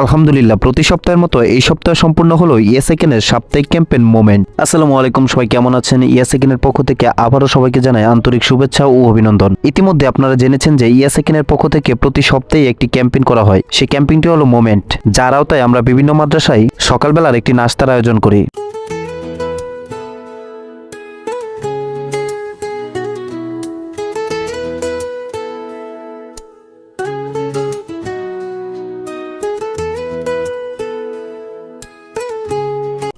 আলহামদুলিল্লাহ, প্রতি সপ্তাহের মতো এই সপ্তাহ সম্পূর্ণ হলো ইয়াসেকেনের সাপ্তাহিক ক্যাম্পেন মোমেন্ট। আসসালামু আলাইকুম, সবাই কেমন আছেন? ইয়াসেকেনের পক্ষ থেকে আবারও সবাইকে জানাই আন্তরিক শুভেচ্ছা ও অভিনন্দন। ইতিমধ্যে আপনারা জেনেছেন যে ইয়াসেকেনের পক্ষ থেকে প্রতি সপ্তাহে একটি ক্যাম্পেইন করা হয়। সেই ক্যাম্পেইনটি হলো মোমেন্ট, যার আওতায় আমরা বিভিন্ন মাদ্রাসায় সকালবেলার একটি নাস্তার আয়োজন করি।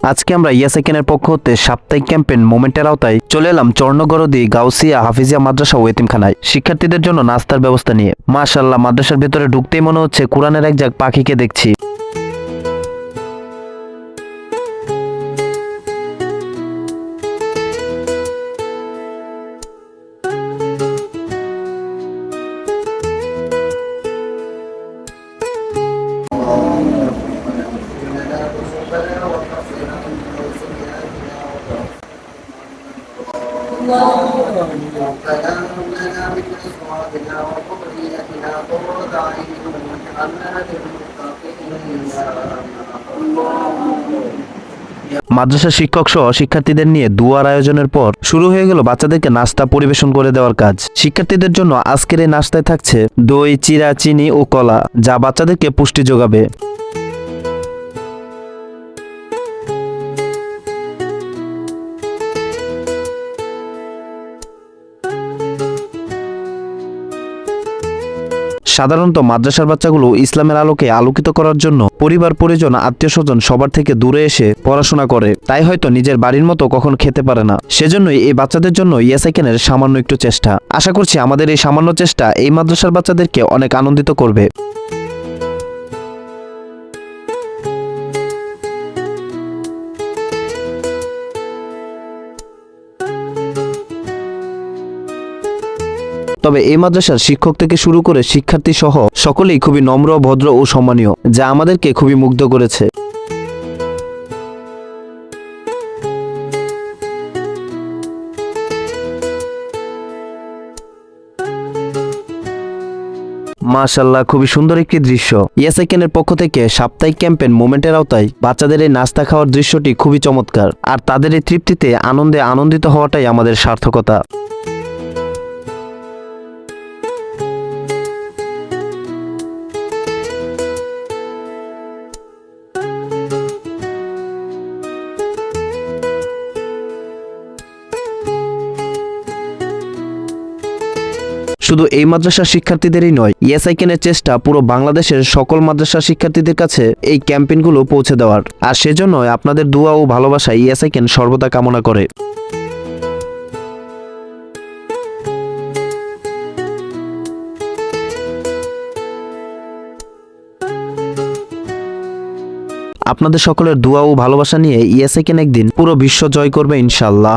আজকে আমরা ইয়াসেকেনের পক্ষ হতে সাপ্তাহিক ক্যাম্পেন মোমেন্টের আওতায় চলে এলাম চর্ণগরদি, গাউসিয়া, হাফিজিয়া মাদ্রাসা ও এতিমখানায় শিক্ষার্থীদের জন্য নাস্তার ব্যবস্থা নিয়ে। মাশাল্লাহ মাদ্রাসার ভেতরে ঢুকতেই মনে হচ্ছে কোরআনের এক জাগ পাখিকে দেখছি। ربنا لنا من أزواجنا وذريتنا قرة أعين واجعلنا للمتقين মাদ্রাসা শিক্ষক সহ শিক্ষার্থীদের নিয়ে দুয়ার আয়োজনের পর শুরু হয়ে গেল বাচ্চাদেরকে নাস্তা পরিবেশন করে দেওয়ার কাজ শিক্ষার্থীদের জন্য আজকের এই নাস্তায় থাকছে দই চিরা চিনি ও কলা যা বাচ্চাদেরকে পুষ্টি যোগাবে সাধারণত মাদ্রাসার বাচ্চাগুলো ইসলামের আলোকে আলোকিত করার জন্য পরিবার, পরিজন আত্মীয় স্বজন সবার থেকে দূরে এসে পড়াশোনা করে। তাই হয়তো নিজের বাড়ির মতো কখন খেতে পারে না। সেজন্যই এই বাচ্চাদের জন্য ইয়াসাইকেনের সামান্য একটু চেষ্টা। আশা করছি আমাদের এই সামান্য চেষ্টা এই মাদ্রাসার বাচ্চাদেরকে অনেক আনন্দিত করবে। তবে এই মাদ্রাসার শিক্ষক থেকে শুরু করে শিক্ষার্থী সহ সকলেই খুবই নম্র, ভদ্র ও সম্মানীয়, যা আমাদেরকে খুবই মুগ্ধ করেছে। মাশাল্লাহ খুবই সুন্দর একটি দৃশ্য। ইয়াসাইকেনের পক্ষ থেকে সাপ্তাহিক ক্যাম্পেন মোমেন্টের আওতায় বাচ্চাদের এই নাস্তা খাওয়ার দৃশ্যটি খুবই চমৎকার। আর তাদের এই তৃপ্তিতে আনন্দে আনন্দিত হওয়াটাই আমাদের সার্থকতা। শুধু এই মাদ্রাসার শিক্ষার্থীদেরই নয় ইয়েসাইকেনের চেষ্টা পুরো বাংলাদেশের সকল মাদ্রাসার শিক্ষার্থীদের কাছে এই ক্যাম্পেইনগুলো পৌঁছে দেওয়ার। আর সেজন্য আপনাদের দোয়া ও ভালোবাসা ইয়েসাইকেন সর্বদা কামনা করে। আপনাদের সকলের দোয়া ও ভালোবাসা নিয়ে ইয়েসাইকেন একদিন পুরো বিশ্ব জয় করবে ইনশাল্লাহ